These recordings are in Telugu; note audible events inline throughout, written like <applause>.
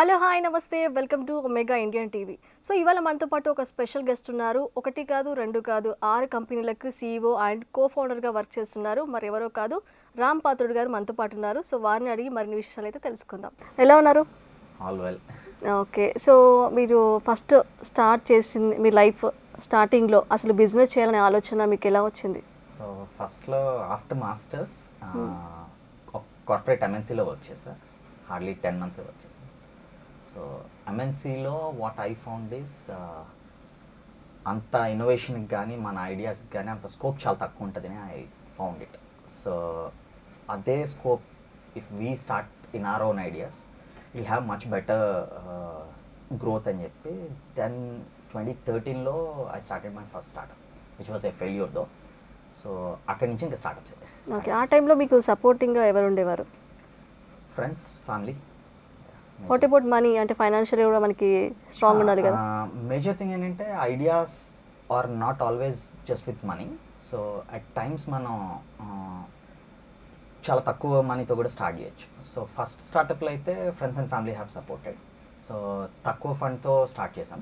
హలో హాయ్ నమస్తే. Welcome to Omega Indian TV. So ఇవాళ మనతో పాటు ఒక స్పెషల్ గెస్ట్ ఉన్నారు. ఒకటి కాదు రెండు కాదు ఆరు కంపెనీలకు సీఈఓ అండ్ కో ఫౌండర్గా వర్క్ చేస్తున్నారు. మరి ఎవరో కాదు రామ్ పాత్రుడు గారు మనతో పాటు ఉన్నారు. సో వారిని అడిగి మరిన్ని విషయాలు అయితే తెలుసుకుందాం. ఎలా ఉన్నారు? All well okay. సో మీరు ఫస్ట్ స్టార్ట్ చేసింది మీ లైఫ్ స్టార్టింగ్లో అసలు బిజినెస్ చేయాలనే ఆలోచన మీకు ఎలా వచ్చింది? సో ఫస్ట్లో ఆఫ్టర్ మాస్టర్స్ కార్పొరేట్ ఎంఎన్సీలో వర్క్ చేశా. హార్డ్లీ టెన్ మంత్స్ వర్క్ చేశాను సో ఎంఎన్సీలో వాట్ ఐ ఫౌండ్ ఈస్ అంత ఇన్నోవేషన్కి కానీ మన ఐడియాస్కి కానీ అంత స్కోప్ చాలా తక్కువ ఉంటుందని ఐ ఫౌండ్ ఇట్ సో అదే scope if we start in our own ideas will have much better growth అని చెప్పి then twenty థర్టీన్లో I started my first startup which was a failure though so అక్కడి నుంచి ఇంకా స్టార్ట్అప్స్ ఓకే ఆ టైంలో మీకు సపోర్టింగ్గా ఎవరు ఉండేవారు? Friends family what about money? అంటే ఫైనాన్షియల్ కూడా మనకి స్ట్రాంగ్ ఉండాలి కదా. మేజర్ థింగ్ ఏంటంటే ideas are not always just with money so at times మనం చాలా తక్కువ మనీతో కూడా స్టార్ట్ చేయొచ్చు. సో ఫస్ట్ స్టార్టప్లో అయితే friends and family have supported so తక్కువ ఫండ్తో స్టార్ట్ చేసాం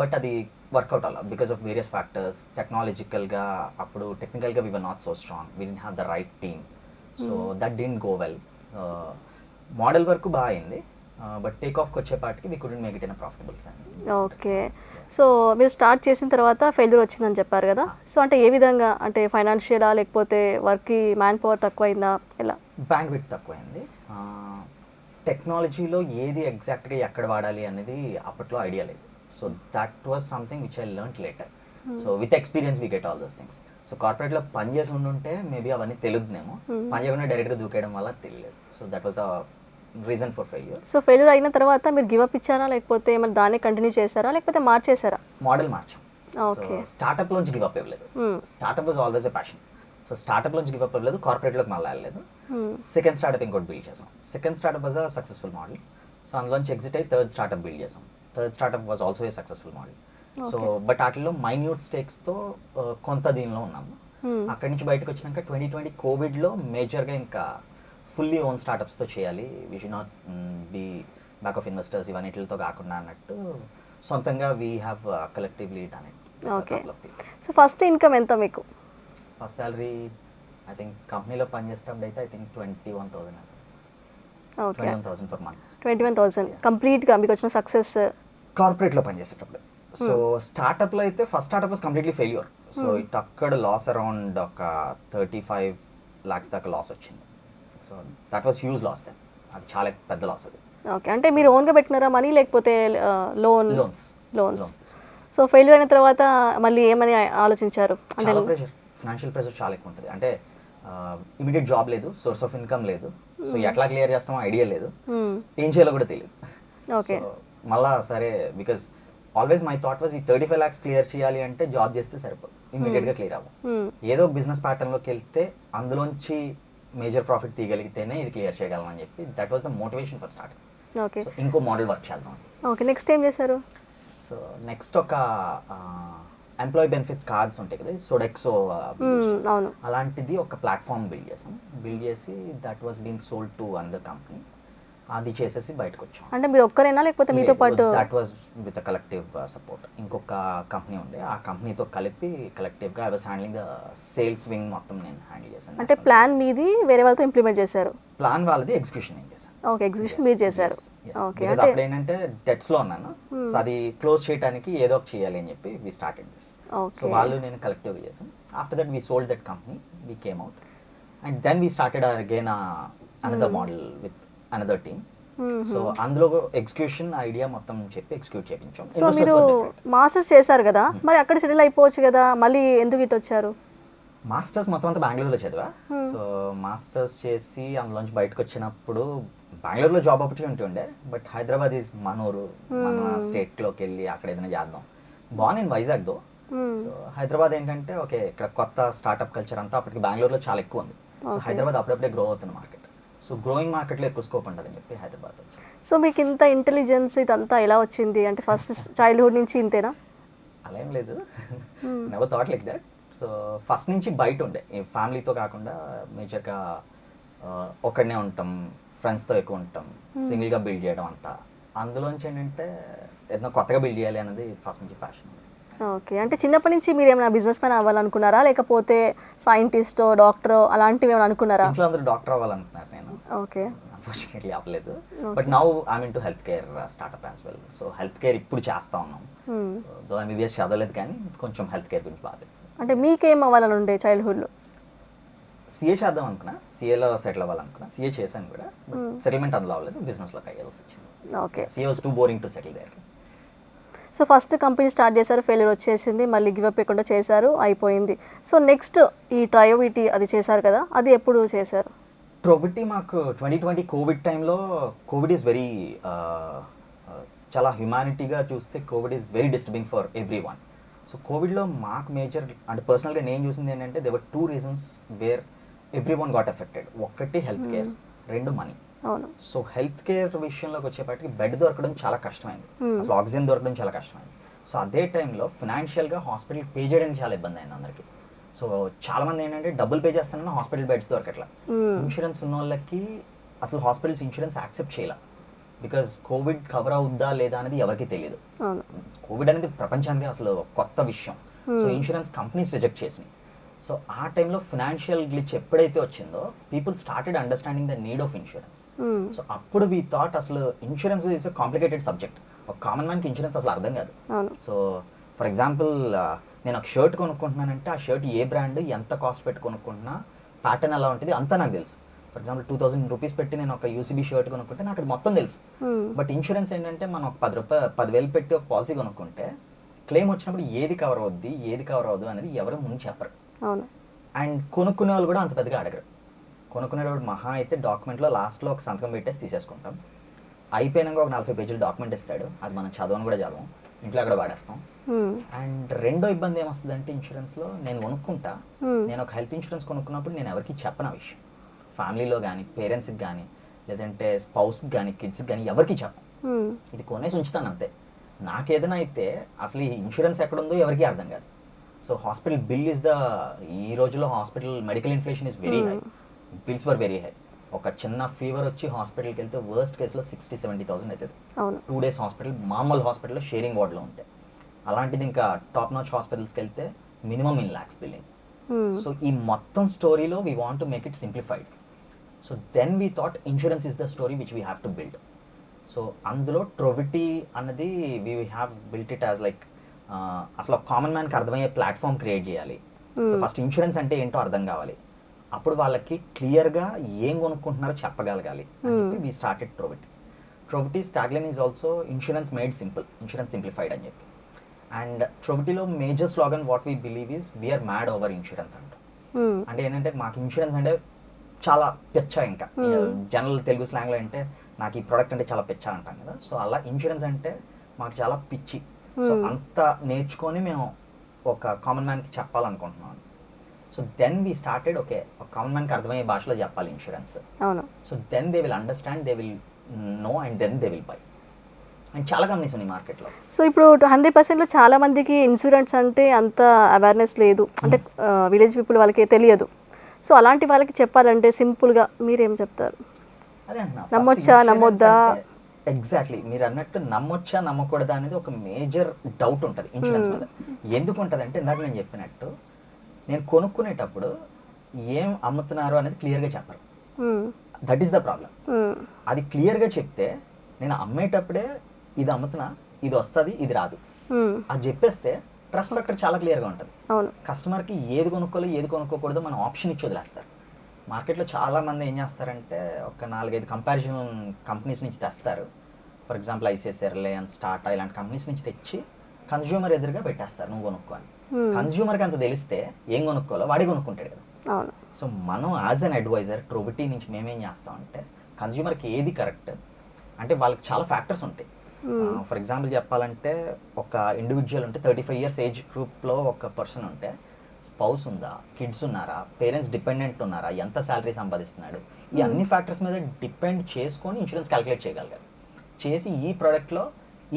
బట్ అది వర్కౌట్ అలా బికాస్ ఆఫ్ వేరియస్ ఫ్యాక్టర్స్ టెక్నాలజికల్గా అప్పుడు టెక్నికల్గా we were not so strong we did have the right team so that didn't go well model వరకు బాగా అయింది. బట్ టేక్ ఆఫ్కి వచ్చేపాటికి we couldn't make it in profitable okay. So మీరు స్టార్ట్ చేసిన తర్వాత ఫెయిల్యూర్ వచ్చిందని చెప్పారు కదా? సో అంటే ఏ విధంగా? అంటే ఫైనాన్షియలా లేకపోతే వర్క్కి మ్యాన్ పవర్ తక్కువైందా? ఎలా? బ్యాండ్ విత్ తక్కువైంది టెక్నాలజీలో ఏది ఎగ్జాక్ట్గా ఎక్కడ వాడాలి అనేది అప్పట్లో ఐడియా లేదు. So that was something which I learn later so with experience we get all those things so కార్పొరేట్లో పని చేసి ఉండుంటే మేబీ అవన్నీ తెలుద్దేమో పని చేయకుండా డైరెక్ట్గా దూకేయడం వల్ల తెలియలేదు. So that was the reason for failure so failure అయిన తర్వాత మీరు గివ్ అప్ ఇచ్చారా? లేకపోతే మరి దాన్ని కంటిన్యూ చేశారా? లేకపోతే మార్చేశారా? మోడల్ మార్చాం. Okay. స్టార్టప్ లోంచి గివ్ అప్ ఇవ్వలేదు. Hmm. Startup was always a passion so startup లోంచి గివ్ అప్ ఇవ్వలేదు కార్పొరేట్లోకి మళ్ళీ వెళ్ళలేదు. Hmm. సెకండ్ స్టార్టప్ ఇంకోటి బిల్డ్ చేసాం second startup was a successful model so అందులోంచి ఎగ్జిట్ అయ్యి థర్డ్ స్టార్టప్ బిల్డ్ చేసాం third startup was also a successful model so but వాటిలో మైన్యూట్ స్టేక్స్తో కొంత దీనిలో ఉన్నాము. Hmm. అక్కడి నుంచి బయటకు వచ్చినాక ట్వంటీ ట్వంటీ కోవిడ్లో మేజర్గా ఇంకా ఫుల్లీ ఓన్ స్టార్టప్స్తో చేయాలి. We should not be back of investors ఇవన్నిటితో కాకుండా అన్నట్టు సొంతంగా we have collectively done it okay so first income ఎంత మీకు? ఫస్ట్ సాలరీ ఐ థింక్ కంపెనీలో పనిచేసేటప్పుడు అయితే I think twenty one thousand okay twenty one thousand per month twenty one thousand కంప్లీట్గా మీకు వచ్చిన సక్సెస్ కార్పొరేట్లో పనిచేసేటప్పుడు. సో స్టార్టప్లో అయితే first startup was completely failure so it అక్కడ లాస్ అరౌండ్ ఒక థర్టీ ఫైవ్ ల్యాక్స్ దాకా లాస్ వచ్చింది. So that was huge loss then అది చాలా పెద్ద లాస్ అది. ఓకే అంటే మీరు ఓన్గా పెట్టినారా మనీ లేకపోతే loan loans loans so failure అయిన తర్వాత మళ్ళీ ఏమని ఆలోచించారు? అంటే ప్రెషర్ ఫైనాన్షియల్ ప్రెషర్ చాలా ఎక్కువ ఉంటుంది. అంటే ఇమీడియట్ జాబ్ లేదు సోర్స్ ఆఫ్ ఇన్కమ్ లేదు. సో ఎట్లా క్లియర్ చేస్తామో ఐడియా లేదు. Hmm. ఏం చేయాలో కూడా తెలియదు. So, మళ్ళా సరే because always my thought was ఈ థర్టీ ఫైవ్ ల్యాక్స్ క్లియర్ చేయాలి అంటే జాబ్ చేస్తే సరిపోదు. ఇమీడియట్గా క్లియర్ అవ్వం Hmm. ఏదో బిజినెస్లోకి వెళ్తే అందులోంచి మేజర్ ప్రాఫిట్ తీయగలిగితేనే ఇది క్లియర్ చేయగలం అని చెప్పి that was the motivation for start okay so ఇంకో మోడల్ వర్క్ చేద్దాం. ఓకే నెక్స్ట్ ఏం చేశారు? సో నెక్స్ట్ ఒక ఎంప్లాయీ బెనిఫిట్ కార్డ్స్ ఉంటాయి కదా సోడెక్సో Hmm, అవును. అలాంటిది ఒక ప్లాట్ఫామ్ బిల్డ్ చేసాం బిల్డ్ చేసి that was been sold to another company అది చేసేసి బయటకు వచ్చాం అంటే మీరు ఒక్కరేనా లేకపోతే మీతో పాటు that was with collective support ఇంకొక కంపెనీ ఉంది ఆ కంపెనీతో కలిపి కలెక్టివ్గా I was handling the sales wing మొత్తం నేను హ్యాండిల్ చేశాను. అంటే ప్లాన్ మీది వేరే వాళ్ళతో ఇంప్లిమెంట్ చేశారు? ప్లాన్ వాళ్ళది ఎగ్జిక్యూషన్ నేను చేశాను. ఓకే ఎగ్జిబిషన్ మీరు చేశారు. ఓకే అంటే అప్పుడు ఏంటంటే డెట్స్లో ఉన్నాను. సో అది క్లోజ్ చేయడానికి ఏదో ఒకటి చేయాలి అని చెప్పి వి స్టార్టెడ్ దిస్ సో వాళ్ళు నేను కలెక్టివ్ చేసాం after that we sold that company we came out and then we started again another model with another team so అందులో ఎగ్జిక్యూషన్ ఐడియా మొత్తం చెప్పి ఎగ్జిక్యూట్ చేయించాం సో మీరు మాస్టర్స్ చేశారు కదా మరి అక్కడ సెటిల్ అయిపోవచ్చు కదా మళ్ళీ ఎందుకు ఇటు వచ్చారు? మాస్టర్స్ మొత్తం అంతా బెంగళూరులో చదివా. సో మాస్టర్స్ చేసి అందులోంచి బయటకు వచ్చినప్పుడు బెంగళూరులో జాబ్ ఆపర్చునిటీ ఉండే బట్ హైదరాబాద్ ఈజ్ మనూరు మన స్టేట్లోకి వెళ్ళి అక్కడ ఏదైనా చేద్దాం. బాగా నేను Vizag though Hmm. So Hyderabad ఏంటంటే ఓకే ఇక్కడ కొత్త స్టార్ట్అప్ కల్చర్ అంతా అప్పటికి బెంగళూరులో చాలా ఎక్కువ ఉంది. సో హైదరాబాద్ అప్పుడప్పుడే గ్రో అవుతున్న మార్కెట్ సో గ్రోయింగ్ మార్కెట్లో ఎక్కువ స్కోప్ ఉంటుంది అని చెప్పి హైదరాబాద్. సో మీకు ఇంత ఇంటెలిజెన్స్ ఇదంతా ఎలా వచ్చింది? అంటే ఫస్ట్ చైల్డ్హుడ్ నుంచి ఇంతేనా? అలా ఏం లేదు. Never thought like that so first నుంచి బయట ఉండే. ఫ్యామిలీతో కాకుండా మేజర్గా ఒక్కడనే ఉంటాం ఫ్రెండ్స్తో ఎక్కువ ఉంటాం సింగిల్గా బిల్డ్ చేయడం అంతా. అందులోంచి ఏంటంటే ఏదైనా కొత్తగా బిల్డ్ చేయాలి అనేది ఫస్ట్ నుంచి ప్యాషన్ ఓకే అంటే చిన్నప్పటి నుంచి మీరు ఏమైనా బిజినెస్ మ్యాన్ అవ్వాలనుకున్నారా? లేకపోతే సైంటిస్టో డాక్టరో అలాంటివి ఏమైనా అనుకున్నారా? ఇంట్లో అందరూ డాక్టర్ అవ్వాలనుకున్నారు. నేను ఓకే. అన్ఫార్చునేట్లీ అవ్వలేదు. But now I mean to health care startup as well so health care ఇప్పుడు చేస్తా ఉన్నాం. సో దో ఎంబీబీఎస్ చదవలేదు కానీ కొంచెం హెల్త్ కేర్ గురించి బాగా తెలుసు. అంటే మీకేం అవ్వాలని ఉండే చైల్డ్హుడ్లో సీఏ చేద్దాం అనుకున్నా. సీఏలో సెటిల్ అవ్వాలనుకున్నా. సీఏ చేశాను కూడా. సెటిల్మెంట్ అందులో అవ్వలేదు. బిజినెస్లోకి అయ్యాల్సి వచ్చింది. Okay. CA was too boring to settle there so first company start చేశారు ఫెయిల్యూర్ వచ్చేసింది మళ్ళీ గివ్ అప్ చేయకుండా చేశారు అయిపోయింది. సో నెక్స్ట్ ఈ ట్రయోవిటీ అది చేశారు కదా అది ఎప్పుడు చేశారు? ట్రోబిటీ మాకు ట్వంటీ ట్వంటీ కోవిడ్ టైంలో కోవిడ్ ఈజ్ వెరీ చాలా హ్యుమానిటీగా చూస్తే covid is very disturbing for everyone so కోవిడ్లో మాకు మేజర్ అంటే పర్సనల్గా నేను చూసింది ఏంటంటే there were two reasons where everyone got affected ఒక్కటి హెల్త్ కేర్ రెండు మనీ సో హెల్త్ కేర్ విషయంలోకి వచ్చేపాటికి బెడ్ దొరకడం చాలా కష్టమైంది. అసలు ఆక్సిజన్ దొరకడం చాలా కష్టమైంది. సో అదే టైంలో ఫినాన్షియల్గా హాస్పిటల్ పే చేయడానికి చాలా ఇబ్బంది అయింది అందరికి. సో చాలా మంది ఏంటంటే డబ్బులు పే చేస్తానన్నా హాస్పిటల్ బెడ్స్ దొరకట్లా. ఇన్సూరెన్స్ ఉన్న వాళ్ళకి అసలు హాస్పిటల్స్ ఇన్సూరెన్స్ యాక్సెప్ట్ చేయాల. బికాజ్ కోవిడ్ కవర్ అవుద్దా లేదా అనేది ఎవరికి తెలియదు కోవిడ్ అనేది ప్రపంచానికి అసలు కొత్త విషయం. సో ఇన్సూరెన్స్ కంపెనీస్ రిజెక్ట్ చేసినాయి. సో ఆ టైంలో ఫినాన్షియల్ గ్లిచ్ ఎప్పుడైతే వచ్చిందో people started understanding the need of insurance. So అప్పుడు వీ థాట్ అసలు insurance is a complicated subject. ఒక కామన్ మ్యాన్కి ఇన్సూరెన్స్ అసలు అర్థం కాదు. సో ఫర్ ఎగ్జాంపుల్ నేను ఒక షర్ట్ కొనుక్కుంటున్నానంటే ఆ షర్ట్ ఏ బ్రాండ్ ఎంత కాస్ట్ పెట్టి కొనుక్కుంటున్నా ప్యాటర్న్ ఎలా ఉంటుంది అంతా నాకు తెలుసు. For example two thousand rupees పెట్టి నేను ఒక యూసీబీ షర్ట్ కొనుక్కుంటే నాకు అది మొత్తం తెలుసు. బట్ ఇన్సూరెన్స్ ఏంటంటే మనం ఒక పది రూపాయలు పదివేలు పెట్టి ఒక పాలసీ కొనుక్కుంటే క్లెయిమ్ వచ్చినప్పుడు ఏది కవర్ అవుద్ది ఏది కవర్ అవ్వదు అనేది ఎవరు ముందు చెప్పరు. అండ్ కొనుక్కునే వాళ్ళు కూడా అంత పెద్దగా అడగరు. కొనుక్కునేటప్పుడు మహా అయితే డాక్యుమెంట్లో లాస్ట్లో ఒక సంతకం పెట్టేసి తీసేసుకుంటాం. అయిపోయినాక ఒక నలభై పేజీలు డాక్యుమెంట్ ఇస్తాడు. అది మనం చదవని కూడా చదవం. ఇంట్లో అక్కడ వాడేస్తాం. అండ్ రెండో ఇబ్బంది ఏమొస్తుందంటే ఇన్సూరెన్స్లో నేను కొనుక్కుంటా. నేను ఒక హెల్త్ ఇన్సూరెన్స్ కొనుక్కున్నప్పుడు నేను ఎవరికి చెప్పను ఆ విషయం. ఫ్యామిలీలో కానీ పేరెంట్స్కి కానీ లేదంటే స్పౌస్కి కానీ కిడ్స్కి కానీ ఎవరికి చెప్పను. ఇది కొనేసి ఉంచుతాను అంతే. నాకేదైనా అయితే అసలు ఈ ఇన్సూరెన్స్ ఎక్కడుందో ఎవరికి అర్థం కాదు. So hospital bill is the ఈ రోజులో hospital medical inflation is very high. Bills were very high. ఒక చిన్న ఫీవర్ వచ్చి హాస్పిటల్కి వెళ్తే వర్స్ట్ కేసులో సిక్స్టీ సెవెంటీ థౌసండ్ అవుతుంది టూ డేస్ హాస్పిటల్ మామూలు హాస్పిటల్లో షేరింగ్ వార్డ్లో ఉంటాయి అలాంటిది ఇంకా టాప్ నాచ్ హాస్పిటల్స్కి వెళ్తే minimum in lakhs billing. So ఈ మొత్తం స్టోరీలో we want to make it simplified so then we thought insurance is the story which we have to build so అందులో ట్రోవిటీ అన్నది we have built it as like అసలు కామన్ మ్యాన్కి అర్థమయ్యే ప్లాట్ఫామ్ క్రియేట్ చేయాలి. సో ఫస్ట్ ఇన్సూరెన్స్ అంటే ఏంటో అర్థం కావాలి. అప్పుడు వాళ్ళకి క్లియర్గా ఏం కొనుక్కుంటున్నారో చెప్పగలగాలి we started ట్రోవిటీ ట్రోవిటీస్ tagline is also insurance made simple insurance simplified అని చెప్పి. And ట్రోవిటీలో major slogan what we believe is we are mad over insurance అంటాం. మ్మ్. అంటే ఏంటంటే మాకు ఇన్సూరెన్స్ అంటే చాలా పెచ్చ ఇంకా. జనరల్ తెలుగు స్లాంగ్లో అంటే నాకు ఈ ప్రోడక్ట్ అంటే చాలా పెచ్చ అంటాం కదా. సో అలా ఇన్సూరెన్స్ అంటే మాకు చాలా పిచ్చి. సో అంత నేర్చుకొని మేము ఒక కామన్ మ్యాన్కి చెప్పాలనుకుంటున్నాం. So then we started okay ఒక కామన్ మ్యాన్కి అర్థమయ్యే భాషలో చెప్పాలి ఇన్సూరెన్స్ అవును. So then they will understand they will know and then they will buy and చాలా కంపెనీస్ ఉన్నాయి మార్కెట్లో సో ఇప్పుడు హండ్రెడ్ పర్సెంట్లో చాలా మందికి ఇన్సూరెన్స్ అంటే అంత అవేర్నెస్ లేదు. అంటే విలేజ్ పీపుల్ వాళ్ళకి తెలియదు. సో అలాంటి వాళ్ళకి చెప్పాలంటే సింపుల్గా మీరేం చెప్తారు? నమ్మొచ్చా, నమ్మొద్దా? ఎగ్జాక్ట్లీ మీరు అన్నట్టు నమ్మొచ్చా నమ్మకూడదా అనేది ఒక మేజర్ డౌట్ ఉంటుంది ఇన్సూరెన్స్ మీద. ఎందుకు ఉంటుంది అంటే ఇందాక నేను చెప్పినట్టు నేను కొనుక్కునేటప్పుడు ఏం అమ్ముతున్నారు అనేది క్లియర్గా చెప్పరు. That is the problem. అది క్లియర్గా చెప్తే నేను అమ్మేటప్పుడే ఇది అమ్ముతున్నా ఇది వస్తుంది ఇది రాదు. అది చెప్పేస్తే ట్రస్ట్ ఫ్యాక్టర్ చాలా క్లియర్గా ఉంటుంది. కస్టమర్కి ఏది కొనుక్కోలో ఏది కొనుక్కోకూడదో మనం ఆప్షన్ ఇచ్చి వదిలేస్తారు. మార్కెట్లో చాలా మంది ఏం చేస్తారంటే ఒక నాలుగైదు కంపారిజన్ కంపెనీస్ నుంచి తెస్తారు. For example ICICI Reliance Tata ఇలాంటి కంపెనీస్ నుంచి తెచ్చి కన్జ్యూమర్ ఎదురుగా పెట్టేస్తారు నువ్వు కొనుక్కో Hmm. కన్జ్యూమర్కి అంత తెలిస్తే ఏం కొనుక్కోవాలో వాడే కొనుక్కుంటాడు కదా. సో మనం యాజ్ అన్ అడ్వైజర్ ట్రోబిటీ నుంచి మేమేం చేస్తామంటే కన్జ్యూమర్కి ఏది కరెక్ట్? అంటే వాళ్ళకి చాలా ఫ్యాక్టర్స్ ఉంటాయి. ఫర్ ఎగ్జాంపుల్ చెప్పాలంటే ఒక ఇండివిజువల్ ఉంటే థర్టీ ఫైవ్ ఇయర్స్ ఏజ్ గ్రూప్లో ఒక పర్సన్ ఉంటే స్పౌస్ ఉందా? కిడ్స్ ఉన్నారా? పేరెంట్స్ డిపెండెంట్ ఉన్నారా? ఎంత శాలరీ సంపాదిస్తున్నాడు? ఈ అన్ని ఫ్యాక్టర్స్ మీద డిపెండ్ చేసుకొని ఇన్సూరెన్స్ క్యాలిక్యులేట్ చేయగలగాలి. చేసి ఈ ప్రోడక్ట్లో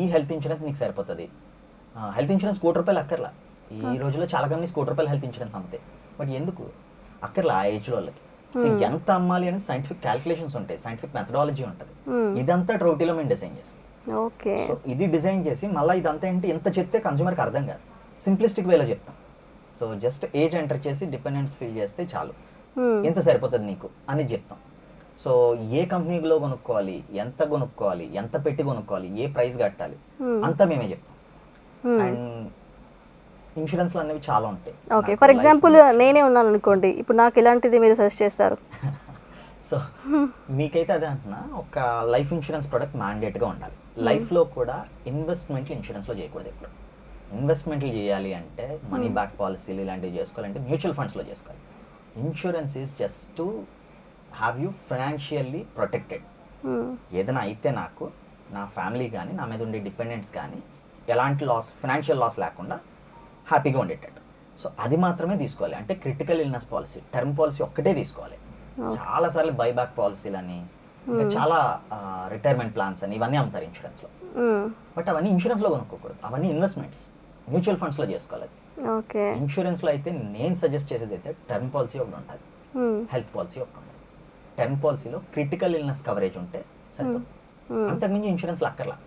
ఈ హెల్త్ ఇన్సూరెన్స్ నీకు సరిపోతుంది. హెల్త్ ఇన్సూరెన్స్ కోటి రూపాయలు అక్కర్లా. ఈ రోజుల్లో చాలా కంపెనీస్ కోటి రూపాయలు హెల్త్ ఇన్సూరెన్స్ అమ్ముతాయి. బట్ ఎందుకు? అక్కర్లా ఆ ఏజ్ వాళ్ళకి. సో ఎంత అమ్మాలి అని సైంటిఫిక్ క్యాలిక్యులేషన్స్ ఉంటాయి. సైంటిఫిక్ మెథడాలజీ ఉంటుంది. Hmm. ఇదంతా ట్రోటీలో మేము డిజైన్ చేసాం ఓకే. సో ఇది డిజైన్ చేసి మళ్ళీ ఇదంతా ఏంటి? ఎంత చెప్తే కన్జ్యూమర్కి అర్థం కాదు. సింప్లిస్టిక్ వేలో చెప్తాం. సో జస్ట్ ఏజ్ ఎంటర్ చేసి డిపెండెన్స్ ఫీల్ చేస్తే చాలు. Hmm. ఎంత సరిపోతుంది నీకు? అని చెప్తాం. సో ఏ కంపెనీలో కొనుక్కోవాలి? ఎంత కొనుక్కోవాలి? ఎంత పెట్టి కొనుక్కోవాలి? ఏ ప్రైస్ కట్టాలి? Hmm. అంతా మేమే చెప్తాం. Hmm. అండ్ ఇన్సూరెన్స్లు అనేవి చాలా ఉంటాయి. ఓకే ఫర్ ఎగ్జాంపుల్ నేనే ఉన్నాను అనుకోండి ఇప్పుడు నాకు ఎలాంటిది మీరు సజెస్ట్ చేస్తారు? <laughs> సో మీకైతే అదే అంటున్నా ఒక లైఫ్ ఇన్సూరెన్స్ ప్రొడక్ట్ మ్యాండేట్గా ఉండాలి. లైఫ్లో కూడా ఇన్వెస్ట్మెంట్లు ఇన్సూరెన్స్లో చేయకూడదు ఎప్పుడు. ఇన్వెస్ట్మెంట్లు చేయాలి అంటే మనీ బ్యాక్ పాలసీలు ఇలాంటివి చేసుకోవాలంటే మ్యూచువల్ ఫండ్స్లో చేసుకోవాలి. Insurance is just to have you financially protected. ఏదైనా అయితే నాకు నా ఫ్యామిలీ కానీ నా మీద ఉండే డిపెండెంట్స్ కానీ ఎలాంటి లాస్ ఫినాన్షియల్ లాస్ లేకుండా హ్యాపీగా ఉండేటట్టు. సో అది మాత్రమే తీసుకోవాలి. అంటే critical illness policy term policy ఒక్కటే తీసుకోవాలి. చాలా సార్లు బైబ్యాక్ పాలసీలు అని చాలా రిటైర్మెంట్ ప్లాన్స్ అని ఇవన్నీ అమ్ముతారు ఇన్సూరెన్స్లో Hmm. బట్ అవన్నీ ఇన్సూరెన్స్లో కొనుక్కోకూడదు. అవన్నీ ఇన్వెస్ట్మెంట్స్ మ్యూచువల్ ఫండ్స్లో చేసుకోవాలి ఓకే. ఇన్సూరెన్స్లో అయితే నేను సజెస్ట్ చేసేది అయితే టర్మ్ పాలసీ ఒకటి ఉంటుంది. హెల్త్ పాలసీ ఒకటి ఉంటుంది టర్మ్ పాలసీలో క్రిటికల్ ఇల్నెస్ కవరేజ్ ఉంటే సరిపోతుంది. అంతకుమించి ఇన్సూరెన్స్లు అక్కర్లా.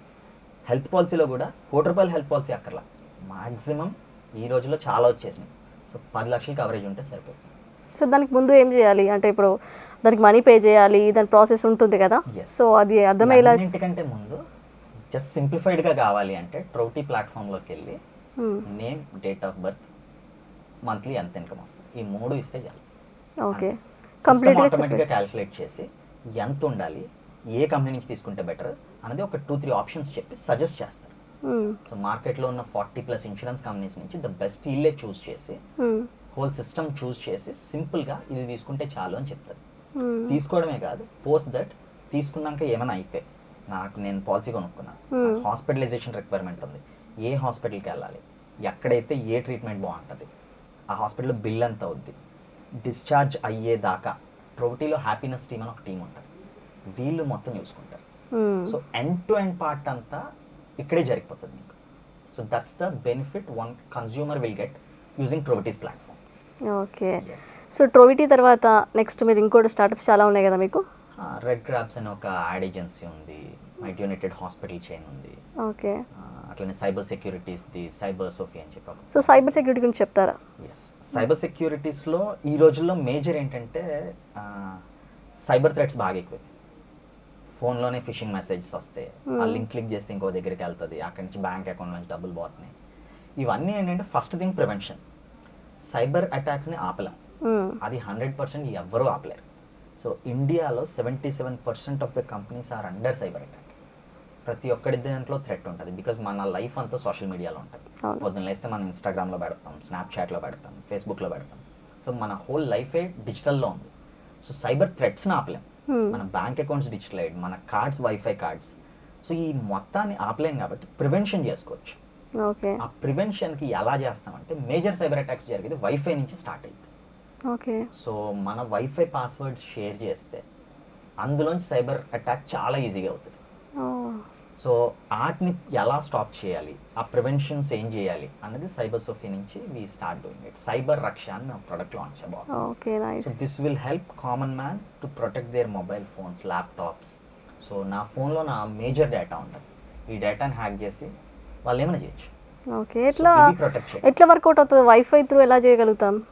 హెల్త్ పాలసీలో కూడా కోటి రూపాయల హెల్త్ పాలసీ అక్కర్లా. మాక్సిమం ఈ రోజుల్లో చాలా వచ్చేసినాయి. సో పది లక్షలు కవరేజ్ ఉంటే సరిపోతుంది. సో దానికి ముందు ఏం చేయాలి? అంటే ఇప్పుడు దానికి మనీ పే చేయాలి దాని ప్రాసెస్ ఉంటుంది కదా. సో అది అర్థమయ్యేలా అన్నింటికంటే ముందు జస్ట్ సింప్లిఫైడ్గా కావాలి అంటే ట్రౌటీ ప్లాట్ఫామ్లోకి వెళ్ళి. Name date of birth monthly ఎంత ఇన్కమ్ వస్తుంది. ఈ మూడు ఇస్తే చాలు. ఓకే కంప్లీట్గా క్యాలిక్యులేట్ చేసి ఎంత ఉండాలి ఏ కంపెనీ నుంచి తీసుకుంటే బెటర్ అనేది ఒక టూ త్రీ ఆప్షన్స్ చెప్పి సజెస్ట్ Hmm. సో మార్కెట్లో ఉన్న ఫార్టీ ప్లస్ ఇన్సూరెన్స్ కంపెనీస్ నుంచి ద బెస్ట్ ఇల్లే చూస్ చేసి Hmm. హోల్ సిస్టమ్ చూస్ చేసి సింపుల్గా ఇది తీసుకుంటే చాలు అని చెప్తారు. Hmm. తీసుకోవడమే కాదు పోస్ట్ దట్ తీసుకున్నాక ఏమైనా అయితే నాకు నేను పాలసీ కొనుక్కున్నాను Hmm. హాస్పిటలైజేషన్ రిక్వైర్మెంట్ ఉంది. ఏ హాస్పిటల్కి వెళ్ళాలి? ఎక్కడైతే ఏ ట్రీట్మెంట్ బాగుంటుంది? ఆ హాస్పిటల్లో బిల్ ఎంత అవుద్ది? డిశ్చార్జ్ అయ్యేదాకా ప్రోటీలో హ్యాపీనెస్ టీమ్ అని ఒక టీం ఉంటుంది. వీళ్ళు మొత్తం చూసుకుంటారు. Hmm. So end to end part అంతా ఇక్కడే జరిగిపోతుంది మీకు so that's the benefit one consumer will get using ప్రోటీస్ platform okay so ట్రోవిటీ తర్వాత నెక్స్ట్ మీరు ఇంకోటి స్టార్టప్స్ చాలా ఉన్నాయి కదా మీకు? రెడ్ క్రాబ్స్ అనే ఒక యాడ్ ఏజెన్సీ ఉంది. మైట్ యునైటెడ్ హాస్పిటల్ చైన్ ఉంది. ఓకే అట్లనే సైబర్ సెక్యూరిటీస్ ది సైబర్ సోఫీ అని చెప్పి సో సైబర్ సెక్యూరిటీ గురించి చెప్తారా? ఎస్ సైబర్ సెక్యూరిటీస్లో ఈ రోజుల్లో మేజర్ ఏంటంటే సైబర్ థ్రెట్స్ బాగా ఎక్కువ ఫోన్లోనే ఫిషింగ్ మెసేజెస్ వస్తాయి. ఆ లింక్ క్లిక్ చేస్తే ఇంకో దగ్గరికి వెళ్తుంది. అక్కడి నుంచి బ్యాంక్ అకౌంట్ నుంచి డబ్బులు పోతున్నాయి. ఇవన్నీ ఏంటంటే ఫస్ట్ థింగ్ ప్రివెన్షన్. సైబర్ అటాక్స్ని ఆపలేం. Hmm. అది హండ్రెడ్ పర్సెంట్ ఎవ్వరూ ఆపలేరు. సో ఇండియాలో seventy seven percent of the companies are under cyber attack. ప్రతి ఒక్కడి దాంట్లో థ్రెట్ ఉంటుంది. బికాజ్ మన లైఫ్ అంతా సోషల్ మీడియాలో ఉంటుంది. పొద్దున్న లేస్తే మనం ఇన్స్టాగ్రామ్లో పెడతాం స్నాప్చాట్లో పెడతాం ఫేస్బుక్లో పెడతాం. సో మన హోల్ లైఫే డిజిటల్లో ఉంది. సో సైబర్ థ్రెట్స్ని ఆపలేం. Hmm. మన బ్యాంక్ అకౌంట్స్ డిజిటల్ అయ్యాడు మన కార్డ్స్ వైఫై కార్డ్స్. సో ఈ మొత్తాన్ని ఆపలేం కాబట్టి ప్రివెన్షన్ చేసుకోవచ్చు. ఓకే. ఆ ప్రివెన్షన్కి ఎలా చేస్తామంటే మేజర్ సైబర్ అటాక్స్ జరిగేది వైఫై నుంచి స్టార్ట్ అయింది ఓకే. సో మన వైఫై పాస్వర్డ్స్ షేర్ చేస్తే అందులోంచి సైబర్ అటాక్ చాలా ఈజీగా అవుతుంది. సో వాటిని ఎలా స్టాప్ చేయాలి? ఆ ప్రివెన్షన్స్ ఏం చేయాలి? అన్నది సైబర్ సోఫీ నుంచి we start doing it cyber Raksha అని product launch so nice this will help common man to protect their mobile phones laptops so నా ఫోన్లో నా మేజర్ డేటా ఉంటుంది. ఈ డేటాని హ్యాక్ చేసి వాళ్ళు ఏమైనా చేయొచ్చు. ఓకే ఎట్లా. ఎట్లా వర్కౌట్ అవుతుంది? వైఫై త్రూ ఎలా చేయగలుగుతాం?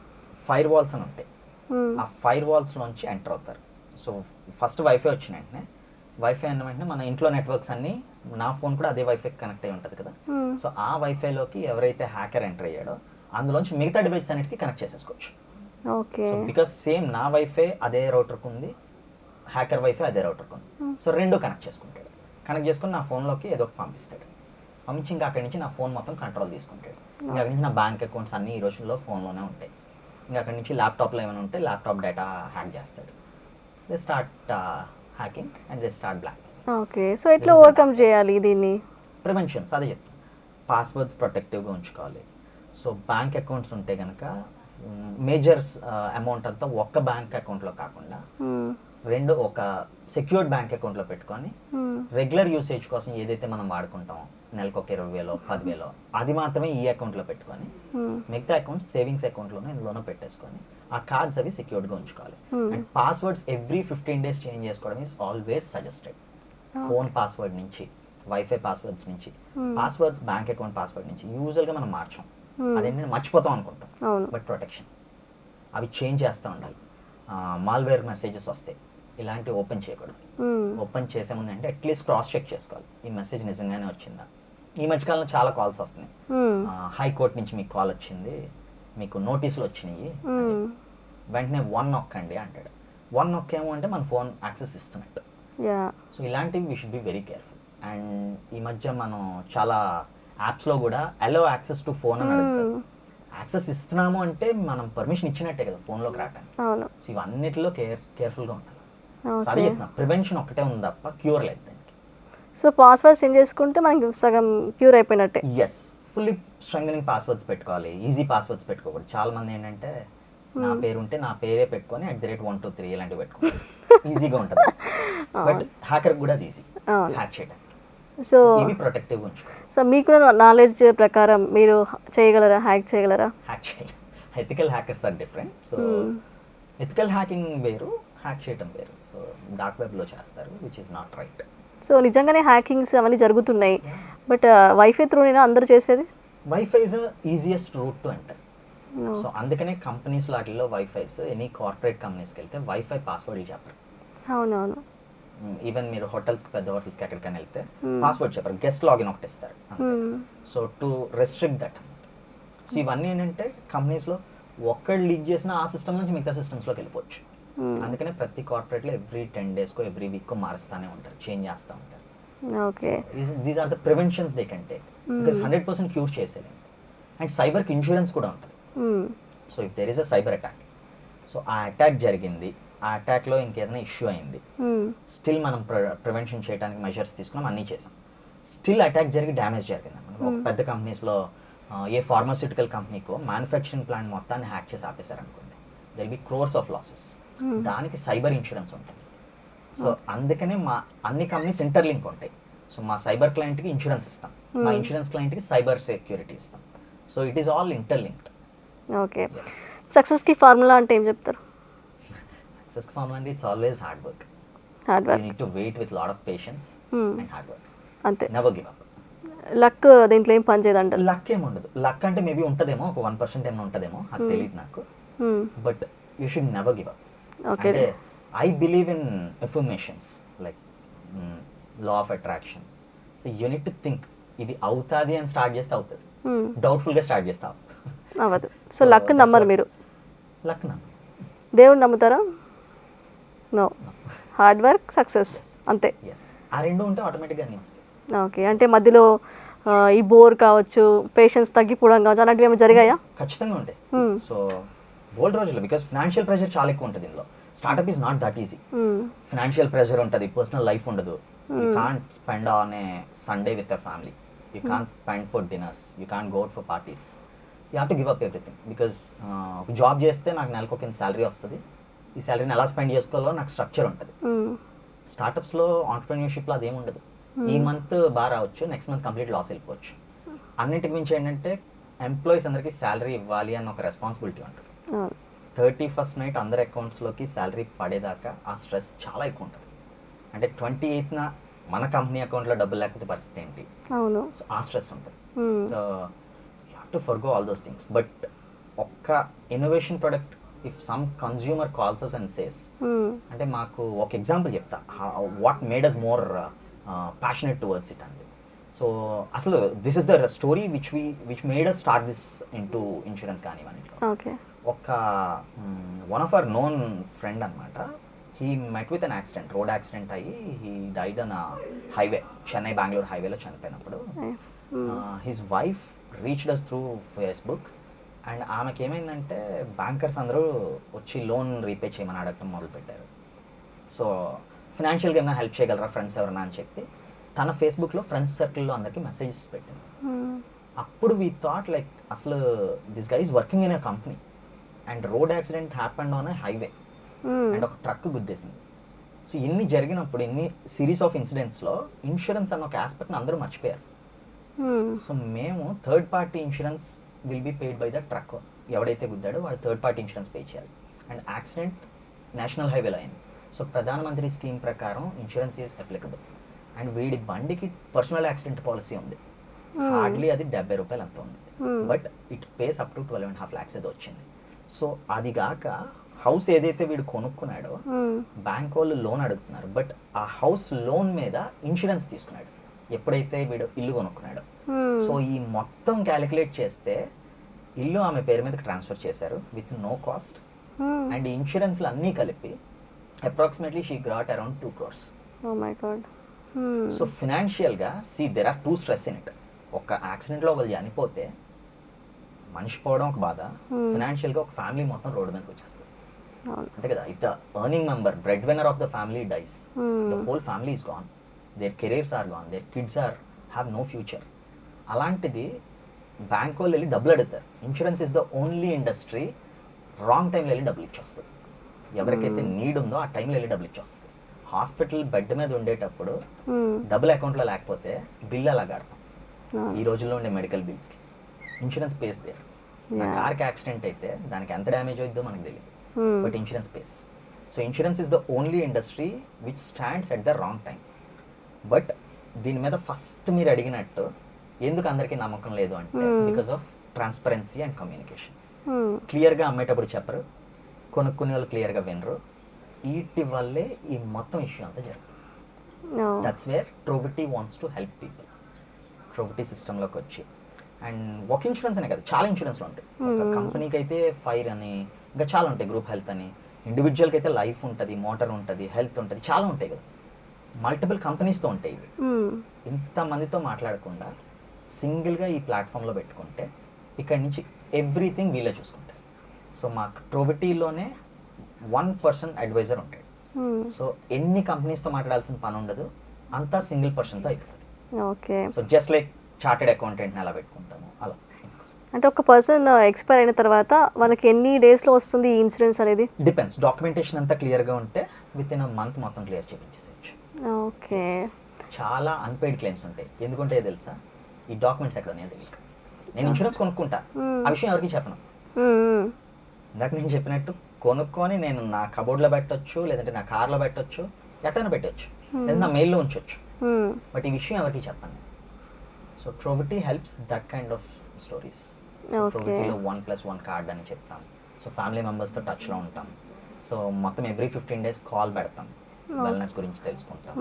ఫైర్ వాల్స్ అని ఉంటాయి. Hmm. ఆ ఫైర్ వాల్స్లోంచి ఎంటర్ అవుతారు. సో ఫస్ట్ వైఫై వచ్చిన వెంటనే వైఫై అన్న వెంటనే మన ఇంట్లో నెట్వర్క్స్ అన్ని నా ఫోన్ కూడా అదే వైఫై కనెక్ట్ అయి ఉంటుంది కదా. Hmm. సో ఆ వైఫైలోకి ఎవరైతే హ్యాకర్ ఎంటర్ అయ్యాడో అందులోంచి మిగతా డివైస్ అన్నిటికీ కనెక్ట్ చేసేసుకోవచ్చు. ఓకే. సో బికాస్ సేమ్ నా వైఫై అదే రౌటర్కి ఉంది హ్యాకర్ వైఫై అదే రౌటర్కి ఉంది సో రెండు కనెక్ట్ చేసుకుంటాడు. కనెక్ట్ చేసుకుని నా ఫోన్లోకి ఏదో ఒకటి పంపిస్తాడు. పంపించి ఇంకా అక్కడి నుంచి నా ఫోన్ మొత్తం కంట్రోల్ తీసుకుంటాడు. ఇంకా అక్కడి నుంచి నా బ్యాంక్ అకౌంట్స్ అన్ని ఈ రోజుల్లో ఫోన్లోనే ఉంటాయి. ఇంకా అక్కడి నుంచి ల్యాప్టాప్లో ఏమైనా ఉంటే ల్యాప్టాప్ డేటా హ్యాక్ చేస్తాడు. They start hacking and they start block okay so ఎట్లా ఓవర్కమ్ చేయాలి దీన్ని ప్రివెన్షన్స్ అదే చెప్తాను పాస్వర్డ్స్ ప్రొటెక్టివ్గా ఉంచుకోవాలి సో బ్యాంక్ అకౌంట్స్ ఉంటే కనుక మేజర్ అమౌంట్ అంతా ఒక్క బ్యాంక్ అకౌంట్లో కాకుండా. రెండు ఒక సెక్యూర్డ్ బ్యాంక్ అకౌంట్లో పెట్టుకొని. రెగ్యులర్ యూసేజ్ కోసం ఏదైతే మనం వాడుకుంటామో నెలకు ఒక ఇరవై వేలో పదివేలో అది మాత్రమే ఈ అకౌంట్లో పెట్టుకొని. మిగతా అకౌంట్స్ సేవింగ్స్ అకౌంట్లోనే ఇందులోనో పెట్టేసుకొని ఆ కార్డ్స్ అవి సెక్యూర్డ్గా ఉంచుకోవాలి. And passwords every fifteen days change చేసుకోవడం is always suggested phone password నుంచి వైఫై పాస్వర్డ్స్ నుంచి. పాస్వర్డ్స్ బ్యాంక్ అకౌంట్ పాస్వర్డ్ నుంచి యూజువల్గా మనం మార్చాం. అదేంటంటే మర్చిపోతాం అనుకుంటాం. But protection. అవి చేంజ్ చేస్తూ ఉండాలి. మాల్వేర్ మెసేజెస్ వస్తాయి ఇలాంటివి ఓపెన్ చేయకూడదు. ఓపెన్ చేసే ముందు అంటే అట్లీస్ట్ క్రాస్ చెక్ చేసుకోవాలి. ఈ మెసేజ్ నిజంగానే వచ్చిందా? ఈ మధ్యకాలంలో చాలా కాల్స్ వస్తున్నాయి. హైకోర్టు నుంచి మీకు కాల్ వచ్చింది. మీకు నోటీసులు వచ్చినాయి. వెంటనే వన్ నొక్కండి అంటాడు. వన్ నొక్కేమో అంటే మన ఫోన్ యాక్సెస్ ఇస్తున్నట్టు. సో ఇలాంటివి we should be very careful and ఈ మధ్య మనం చాలా యాప్స్లో కూడా అలో యాక్సెస్ టు ఫోన్ అని అడుగుతారు. యాక్సెస్ ఇస్తున్నాము అంటే మనం పర్మిషన్ ఇచ్చినట్టే కదా ఫోన్లోకి రావడానికి అవును. సో ఇవన్నిటిలో కేర్ కేర్ఫుల్గా ఉండాలి. అది చెప్తున్నా ప్రివెన్షన్ ఒక్కటే ఉంది తప్ప క్యూర్ లేదు దానికి. సో పాస్వర్డ్ సెండ్ చేసుకుంటే మనకి సగం క్యూర్ అయిపోయినట్టే. ఎస్ ఫుల్లీ స్ట్రెంగ్ పాస్వర్డ్స్ పెట్టుకోవాలి ఈజీ పాస్వర్డ్స్ పెట్టుకోకూడదు. చాలా మంది ఏంటంటే నా పేరు ఉంటే నా పేరే పెట్టుకొని at the rate one two three ఇలాంటివి పెట్టుకోవాలి ఈజీగా ఉంటుంది. <laughs> బట్ హ్యాకర్ కూడా అది ఈజీ. హ్యాక్ చేయడానికి సో ఇవి ప్రొటెక్టివ్ ఉంచుకోవాలి సో మీకు నాలెడ్జ్ ప్రకారం మీరు చేయగలరా? హ్యాక్ చేయగలరా? హ్యాక్ చేయాలి. Ethical hackers are different so ethical hacking వేరు హ్యాక్ చేయటం వేరు. సో డార్క్ వెబ్లో చేస్తారు which is not right so నిజంగానే హ్యాకింగ్స్ అవన్నీ జరుగుతున్నాయి. బట్ వైఫై త్రూనేనా అందరూ చేసేది? Wifi is easiest route to enter. So అందుకనే కంపెనీస్ వాటిల్లో వైఫైస్ ఎనీ కార్పొరేట్ కంపెనీస్కి వెళ్తే వైఫై పాస్వర్డ్లు చెప్పరు. అవునవును. ఈవెన్ మీరు హోటల్స్కి పెద్ద హోటల్స్కి ఎక్కడికైనా వెళ్తే Hmm. పాస్వర్డ్ చెప్పరు. గెస్ట్ లాగిన్ ఒకటి ఇస్తారు. Hmm. So to restrict that so ఇవన్నీ ఏంటంటే కంపెనీస్లో ఒక్కళ్ళు లీక్ చేసిన ఆ సిస్టమ్ నుంచి మిగతా సిస్టమ్స్లోకి వెళ్ళిపోవచ్చు. Hmm. అందుకనే ప్రతి కార్పొరేట్లో ఎవ్రీ టెన్ డేస్కో ఎవ్రీ వీక్కో మారుస్తూనే ఉంటారు. చేంజ్ చేస్తూ ఉంటారు. Okay. These are the preventions they can take because hundred percent cure చేసేది. అండ్ సైబర్కి ఇన్సూరెన్స్ కూడా ఉంటుంది. So if there is a cyber attack so ఆ అటాక్ జరిగింది ఆ అటాక్లో ఇంకేదైనా ఇష్యూ అయింది. స్టిల్ మనం ప్రివెన్షన్ చేయడానికి మెజర్స్ తీసుకున్నాం అన్నీ చేసాం. స్టిల్ అటాక్ జరిగి డ్యామేజ్ జరిగింది. ఒక పెద్ద కంపెనీస్లో ఏ ఫార్మాస్యూటికల్ కంపెనీకో మ్యానుఫ్యాక్చరింగ్ ప్లాంట్ మొత్తాన్ని హ్యాక్ చేసి ఆపేశారు అనుకోండి there'll be crores of losses దానికి సైబర్ ఇన్సూరెన్స్ ఉంటుంది. సో అందుకనే మా అన్ని కంపెనీస్ ఇంటర్లింక్ ఉంటాయి. సో మా సైబర్ క్లయింట్కి ఇన్సూరెన్స్ ఇస్తాం. మా ఇన్సూరెన్స్ క్లయింట్కి సైబర్ సెక్యూరిటీ ఇస్తాం. So it is all interlinked okay. సక్సెస్కి ఫార్ములా అంటే ఏం చెప్తారు? సక్సెస్ ఫార్మ్ అంటే it's always hard work. Hard you work. Need to wait with lot of patience. And hard work. అంతే. నెవర్ గివ్ అప్ లక్ దీంట్లో ఏం పని చేయదంటారు? లక్ ఏమి ఉండదు. లక్ అంటే మేబీ ఉంటుందేమో ఒక వన్ పర్సెంట్ ఏమైనా ఉంటుందేమో అది తెలియదు నాకు. But you should never give up. అంటే I believe in affirmations like law of attraction so you need to think ఇది అవుతుంది అని స్టార్ట్ చేస్తే అవుతుంది. డౌట్ఫుల్గా స్టార్ట్ చేస్తే అవుతుంది అవ్వదు. సో లక్ నమ్మరు మీరు. లక్ దేవుడు నమ్ముతారా? నో. Hard work success. అంతే. ఆ రెండు ఉంటే ఆటోమేటిక్గా ఓకే. అంటే మధ్యలో ఈ బోర్ కావచ్చు పేషెన్స్ తగ్గిపోవడం కావచ్చు అలాంటివి ఏమైనా జరిగాయా? ఖచ్చితంగా ఉంటాయి. Hmm. సో బోల్డ్ రోజులు బికాస్ ఫినాన్షియల్ ప్రెషర్ చాలా ఎక్కువ ఉంటుంది ఇందులో. Startup is not that easy. Financial pressure ఉంటుంది పర్సనల్ లైఫ్ ఉండదు. You can't spend on a Sunday with a family you can't spend for dinners you can't go for parties you have to give up everything because ఒక జాబ్ చేస్తే నాకు నెలకు ఒక శాలరీ వస్తుంది. ఈ శాలరీని ఎలా స్పెండ్ చేసుకోవాలో నాకు స్ట్రక్చర్ ఉంటుంది. మ్మ్. స్టార్టప్స్లో ఆంటర్ప్రినర్షిప్లో అదేం ఉండదు. ఈ మంత్ బాగా రావచ్చు నెక్స్ట్ మంత్ కంప్లీట్ లాస్ వెళ్ళిపోవచ్చు. అన్నిటికి మించి ఏంటంటే ఎంప్లాయీస్ అందరికీ శాలరీ ఇవ్వాలి అన్న ఒక రెస్పాన్సిబిలిటీ ఉంటుంది. అవును. థర్టీ ఫస్ట్ నైట్ అందరి అకౌంట్స్లోకి శాలరీ పడేదాకా ఆ స్ట్రెస్ చాలా ఎక్కువ ఉంటుంది. అంటే ట్వంటీ ఎయిత్న మన కంపెనీ అకౌంట్లో డబ్బులు లేకపోతే పరిస్థితి ఏంటి? సో ఆ స్ట్రెస్ ఉంటుంది. So to forgo all those things but ఒక్క innovation product if some consumer calls us and says. అంటే మాకు ఒక ఎగ్జాంపుల్ చెప్తా. What made us more passionate towards it అండి సో అసలు this is the story which we which made us start this in to insurance కానివ్వండి ఒక one of our known friend అనమాట he met with an accident road accident అయ్యి he died on highway Chennai Bengaluru హైవేలో చనిపోయినప్పుడు. His wife reached us through Facebook and ఆమెకి ఏమైందంటే బ్యాంకర్స్ అందరూ వచ్చి లోన్ రీపే చేయమని అడగటం మొదలుపెట్టారు సో ఫినాన్షియల్గా ఏమైనా హెల్ప్ చేయగలరా ఫ్రెండ్స్ ఎవరన్నా అని చెప్పి తన ఫేస్బుక్లో ఫ్రెండ్స్ సర్కిల్లో అందరికీ మెసేజెస్ పెట్టింది మ్మ్. అప్పుడు వీ థాట్ లైక్ అసలు this guy is working in a company and road accident happened on highway. And ఒక ట్రక్ గుద్దేసింది సో ఇన్ని జరిగినప్పుడు ఇన్ని సిరీస్ ఆఫ్ ఇన్సిడెంట్స్లో ఇన్సూరెన్స్ అన్న ఒక ఆస్పెక్ట్ని అందరూ మర్చిపోయారు. సో మేము third party insurance will be paid by the truck ఎవడైతే గుద్దాడో వాడు థర్డ్ పార్టీ ఇన్సూరెన్స్ పే చేయాలి. అండ్ యాక్సిడెంట్ నేషనల్ హైవేలో అయింది సో ప్రధానమంత్రి స్కీమ్ ప్రకారం ఇన్సూరెన్స్ ఈజ్ అప్లికబుల్ అండ్ వీడి బండికి పర్సనల్ యాక్సిడెంట్ పాలసీ ఉంది. హార్డ్లీ అది డెబ్బై రూపాయలు అంత ఉంది. Hmm. But it pays up to twelve and half lakhs ఏదో వచ్చింది. సో అది కాక హౌస్ ఏదైతే వీడు కొనుక్కున్నాడో. బ్యాంక్ వాళ్ళు లోన్ అడుగుతున్నారు. బట్ ఆ హౌస్ లోన్ మీద ఇన్సూరెన్స్ తీసుకున్నాడు. ఎప్పుడైతే వీడు ఇల్లు కొనుక్కున్నాడో మ్మ్. సో ఈ మొత్తం క్యాలిక్యులేట్ చేస్తే ఇల్లు ఆమె పేరు మీదకి ట్రాన్స్ఫర్ చేశారు విత్ నో కాస్ట్ మ్మ్. అండ్ ఇన్సూరెన్స్లు అన్నీ కలిపి approximately she got around two crores got hmm. So ఫినాన్షియల్గా see there are two stress in it ఒక యాక్సిడెంట్లో వాళ్ళు చనిపోతే మనిషి పోవడం ఒక బాధ Hmm. ఫినాన్షియల్గా ఒక ఫ్యామిలీ మొత్తం రోడ్డు మీదకి వచ్చేస్తుంది అంతే కదా if the earning member bread winner of the family dies Hmm. The whole family is gone their careers are gone their kids are have no future అలాంటిది బ్యాంక్ వాళ్ళు వెళ్ళి డబ్బులు అడుగుతారు. Insurance is the only industry wrong టైంలో వెళ్ళి డబ్బులు ఇచ్చొస్తుంది. ఎవరికైతే నీడ్ ఉందో ఆ టైంలో వెళ్ళి డబ్బులు ఇచ్చొస్తుంది. హాస్పిటల్ బెడ్ మీద ఉండేటప్పుడు. డబ్బులు అకౌంట్లో లేకపోతే బిల్ అలా కడతాం. ఈ రోజుల్లో ఉండే మెడికల్ బిల్స్కి ఇన్సూరెన్స్ పేస్ దేర్ నా. కార్కి యాక్సిడెంట్ అయితే దానికి ఎంత డ్యామేజ్ అవుతుందో మనకు తెలియదు Hmm. But insurance pays so insurance is the only industry which stands at the wrong time but దీని మీద ఫస్ట్ మీరు అడిగినట్టు ఎందుకు అందరికీ నమ్మకం లేదు అంటే Hmm. Because of transparency and communication hmm. క్లియర్గా అమ్మేటప్పుడు చెప్పరు కొనుక్కునే వాళ్ళు క్లియర్గా వినరు వీటి వల్లే ఈ మొత్తం ఇష్యూ అంతా జరుగుతుంది. That's where Trovity wants to help people Trovity సిస్టంలోకి వచ్చి అండ్ ఒక ఇన్సూరెన్స్ అనే కదా చాలా ఇన్సూరెన్స్లు ఉంటాయి ఒక Hmm. కంపెనీకి అయితే ఫైర్ అని ఇంకా చాలా ఉంటాయి గ్రూప్ హెల్త్ అని ఇండివిజువల్కి అయితే లైఫ్ ఉంటుంది మోటార్ ఉంటుంది హెల్త్ ఉంటుంది చాలా ఉంటాయి కదా మల్టిపుల్ కంపెనీస్తో ఉంటాయి ఇవి. ఇంతమందితో మాట్లాడకుండా సింగిల్గా ఈ ప్లాట్ఫామ్లో పెట్టుకుంటే ఇక్కడ నుంచి ఎవ్రీథింగ్ వీళ్ళే చూసుకుంటారు. సో మా ట్రోవిటీలోనే వన్ పర్సన్ అడ్వైజర్ ఉంటాడు. సో ఎన్ని కంపెనీస్తో మాట్లాడాల్సిన పని ఉండదు అంతా సింగిల్ పర్సన్తో అయిపోతుంది. Okay. So just like chartered అకౌంటెంట్ని ఎలా పెట్టుకుంటాము అలా. అంటే ఒక పర్సన్ ఎక్స్పైర్ అయిన తర్వాత వాళ్ళకి ఎన్ని డేస్లో వస్తుంది ఈ ఇన్సూరెన్స్ అనేది? డిపెండ్స్. డాక్యుమెంటేషన్ అంతా క్లియర్గా ఉంటే విత్ ఇన్ అ మంత్ మొత్తం క్లియర్ చేయించేసేయచ్చు. ఓకే. చాలా అన్పెయిడ్ క్లెయిమ్స్ ఉంటాయి. ఎందుకంటే తెలుసా? ఈ డాక్యుమెంట్స్ ఎక్కడ ఉన్నాయో తెలియక. నేను ఇన్సూరెన్స్ కొనుక్కుంటా. Hmm. ఆ విషయం ఎవరికి చెప్పను. మ్మ్. ఇందాక నేను చెప్పినట్టు కొనుక్కొని నేను నా కబోర్డ్లో పెట్టొచ్చు లేదంటే నా కార్లో పెట్టొచ్చు ఎట్టైనా పెట్టొచ్చు. లేదా నా మెయిల్లో ఉంచొచ్చు. బట్ ఈ విషయం ఎవరికి చెప్పండి so Trovity helps that kind of stories. ట్రోవిటీలో one plus one card అని చెప్తాం. సో ఫ్యామిలీ మెంబర్స్తో టచ్లో ఉంటాం. సో మొత్తం ఎవ్రీ ఫిఫ్టీన్ డేస్ కాల్ పెడతాం. వెల్నెస్ గురించి తెలుసుకుంటాం.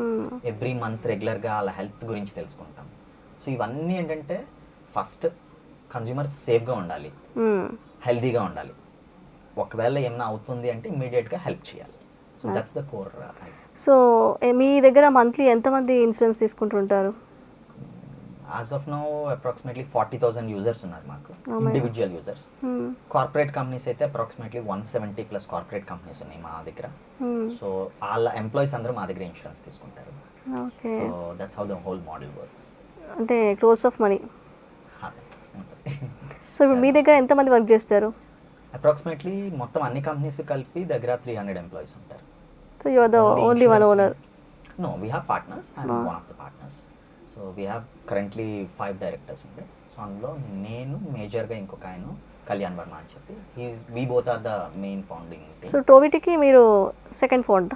ఎవ్రీ మంత్ రెగ్యులర్గా వాళ్ళ హెల్త్ గురించి తెలుసుకుంటాం. సో ఇవన్నీ ఏంటంటే ఫస్ట్ కన్జ్యూమర్ సేఫ్గా ఉండాలి. హెల్దీగా ఉండాలి. ఒకవేళ ఏమైనా అవుతుంది అంటే ఇమ్మీడియట్గా హెల్ప్ చేయాలి. So. That's the core so మీ దగ్గర మంత్లీ ఎంతమంది insurance తీసుకుంటుంటారు? As of now approximately forty thousand users ఉన్నారు మాకు. Individual users. కార్పొరేట్ కంపెనీస్ అయితే approximately one seventy plus corporate companies ఉన్నాయి మా దగ్గర. సో వాళ్ళ ఎంప్లాయీస్ అందరూ మా దగ్గర ఇన్సూరెన్స్ తీసుకుంటారు. So that's how the whole model works అంటే క్రోర్స్ ఆఫ్ మనీ సో మీ దగ్గర ఎంతమంది వర్క్ చేస్తారు? అప్రాక్సిమేట్లీ మొత్తం అన్ని కంపెనీస్ కలిపి దగ్గర త్రీ హండ్రెడ్ ఎంప్లాయీస్ ఉంటారు. So you are the only one owner no we have partners Ah. One of the partners so we have currently five directors ఉండే సో అందులో నేను మేజర్గా ఇంకొక ఆయన కళ్యాణ్ వర్మ అని చెప్పి he's we both are the main founding so ట్రోవిటీకి మీరు second phone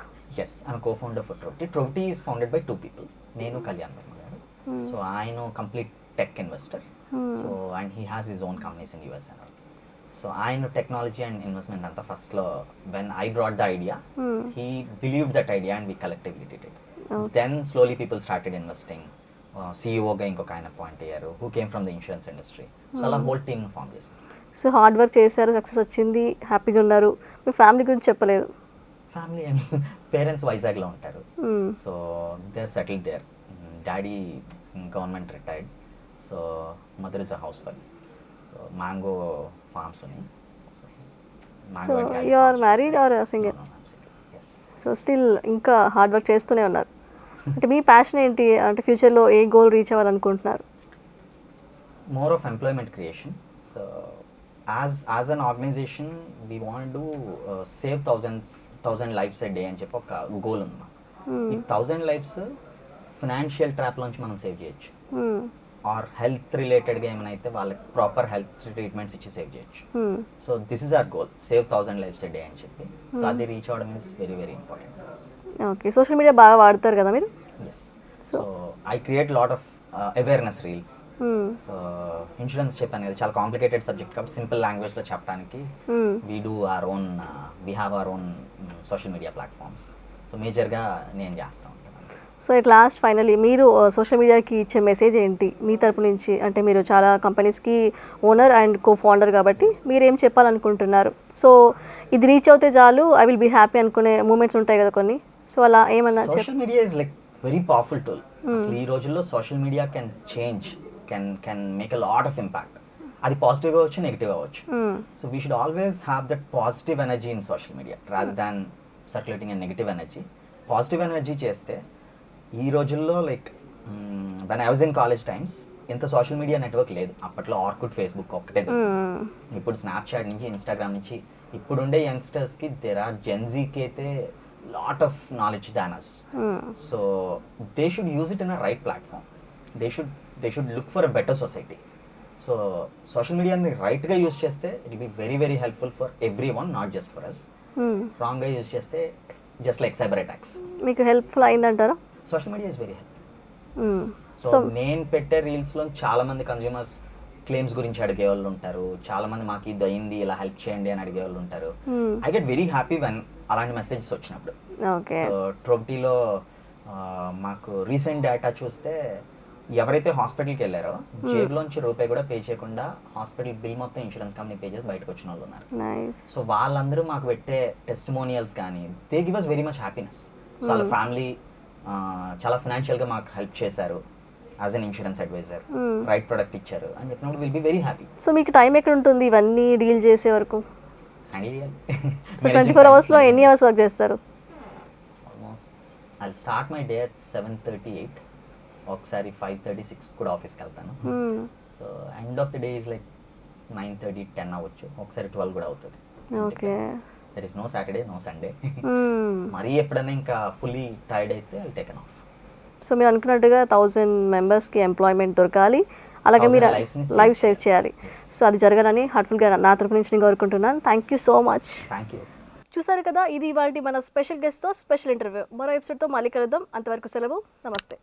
yes I'm co founder for Trovity Trovity is founded by two people నేను కళ్యాణ్ వర్మ గారు Hmm. సో ఆయన complete tech investor Hmm. So and he has his own companies in US and so ఆయన టెక్నాలజీ అండ్ ఇన్వెస్ట్మెంట్ అంతా ఫస్ట్లో when I brought the idea Hmm. he believed that idea and we collectively did it. Okay. Then slowly Uh, సీఈఓగా ఇంకొక ఆయన అపాయింట్ అయ్యారు who came from the insurance industry so అలా హోల్ టీమ్ ఫామ్ చేశారు. సో హార్డ్ వర్క్ చేశారు సక్సెస్ వచ్చింది హ్యాపీగా ఉన్నారు. మీ ఫ్యామిలీ గురించి చెప్పలేదు? ఫ్యామిలీ పేరెంట్స్ వైజాగ్లో ఉంటారు. So they settle there daddy government retired so mother is a housewife so mango farms ఉన్నాయి are married or a single? Yes so still ఇంకా హార్డ్ వర్క్ చేస్తూనే ఉన్నారు. అంటే మీ ప్యాషన్ ఏంటి? అంటే ఫ్యూచర్లో ఏ goal reach అవ్వాలనుకుంటున్నారు? More of employment creation so as as an organization we want to save thousands thousand lives a day అని చెప్పి ఒక గోల్ ఉంది hmm. ఈ థౌజండ్ లైఫ్స్ ఫినాన్షియల్ ట్రాప్ నుంచి మనం సేవ్ చేయొచ్చు. Hmm. ఆర్ హెల్త్ రిలేటెడ్గా ఏమైనా అయితే వాళ్ళకి ప్రాపర్ హెల్త్ ట్రీట్మెంట్స్ ఇచ్చి సేవ్ చేయొచ్చు. So this is our goal. Save thousand lives day అని చెప్పి. సో అది రీచ్ అవ్వడం is very very important okay. Social media బాగా వాడతారు కదా మీరు? Yes so I create lot of awareness reels. So insurance చెప్పాను కదా చాలా కాంప్లికేటెడ్ సబ్జెక్ట్ కాబట్టి సింపుల్ లాంగ్వేజ్లో చెప్పడానికి Hmm. We do our own we have our own social media platforms so మేజర్గా నేను చేస్తూ ఉంటాను సో ఇట్ లాస్ట్ ఫైనలీ మీరు సోషల్ మీడియాకి ఇచ్చే మెసేజ్ ఏంటి? మీ తరపు నుంచి అంటే మీరు చాలా కంపెనీస్కి ఓనర్ అండ్ కో ఫౌండర్ కాబట్టి మీరు ఏం చెప్పాలనుకుంటున్నారు? సో ఇది రీచ్ అవుతే చాలు ఐ విల్ బీ హ్యాపీ అనుకునే మూమెంట్స్ ఉంటాయి కదా కొన్ని. సో అలా ఏమన్నా social media is like very powerful tool. అసలు ఈ రోజుల్లో social media can change can can make a lot of impact. అది పాజిటివ్ అవ్వచ్చు నెగిటివ్ అవ్వచ్చు. Hmm. So we should always have that positive energy in social media rather than circulating and negative energy. Positive energy చేస్తే ఈ రోజుల్లో like when I was in college times ఇంత సోషల్ మీడియా నెట్వర్క్ లేదు. అప్పట్లో ఆర్కుడ్ ఫేస్బుక్ ఒక్కటే. ఇప్పుడు స్నాప్చాట్ నుంచి ఇన్స్టాగ్రామ్ నుంచి ఇప్పుడుండే యంగ్స్టర్స్కి దేర్ ఆర్ జెన్జీకి అయితే lot of knowledge than us Hmm. So they should use it in a right platform they should they should look for a better society so social మీడియాని రైట్గా యూజ్ చేస్తే it be very very helpful for everyone not just for us. రాంగ్గా యూజ్ చేస్తే జస్ట్ లైక్ సైబర్ అటాక్స్ మీకు helpful అయిందంటారా? Social media is very Hmm. So నేను పెట్టే రీల్స్లో చాలా మంది కన్జ్యూమర్స్ క్లెయిమ్స్ గురించి అడిగే వాళ్ళు ఉంటారు. చాలా మంది మాకు ఇది అయింది ఇలా హెల్ప్ చేయండి అని అడిగే వాళ్ళు ఉంటారు. Hmm. I get very happy when అలాంటి మెసేజెస్ వచ్చినప్పుడు. ట్రోబ్టీలో మాకు రీసెంట్ డేటా చూస్తే ఎవరైతే హాస్పిటల్కి వెళ్ళారో జేబులోంచి రూపాయి కూడా పే చేయకుండా హాస్పిటల్ బిల్ మొత్తం ఇన్సూరెన్స్ కంపెనీ పే చేసి బయటకు వచ్చిన వాళ్ళు ఉన్నారు. సో వాళ్ళందరూ మాకు పెట్టే టెస్టిమోనియల్స్ కానీ they give us very much happiness so వాళ్ళ ఫ్యామిలీ చాలా ఫినాన్షియల్గా మాకు హెల్ప్ చేశారు as an insurance advisor. Right product ఇచ్చారు అని చెప్పినప్పుడు will be very happy so మీకు టైం ఎక్కడ ఉంటుంది ఇవన్నీ డీల్ చేసే వరకు? సో ట్వంటీ ఫోర్ అవర్స్లో ఎన్ని అవర్స్ వర్క్ చేస్తారు? I start my day at seven thirty eight ఒకసారి ఫైవ్ థర్టీ సిక్స్ కూడా ఆఫీస్కి వెళ్తాను. So end of the day is like nine thirty ten అవ్వచ్చు. ఒకసారి ట్వెల్వ్ కూడా అవుతుంది. Okay there is no Saturday no Sunday. మరీ ఎప్పుడైనా ఇంకా ఫుల్లీ టైర్డ్ అయితే ఐ టేకన్ ఆఫ్ సో మీరు అనుకున్నట్టుగా థౌజండ్ మెంబర్స్కి ఎంప్లాయ్మెంట్ దొరకాలి. అలాగే మీరు 1000 lives ని save లైఫ్ సేవ్ చేయాలి. సో అది జరగాలని హార్ట్ఫుల్గా నా తరపు నుంచి నేను కోరుకుంటున్నాను. Thank you so much thank you చూసారు కదా ఇది ఇవాళ మన స్పెషల్ గెస్ట్తో స్పెషల్ ఇంటర్వ్యూ మరో ఎపిసోడ్తో మళ్ళీ కలుద్దాం. అంతవరకు సెలవు. నమస్తే.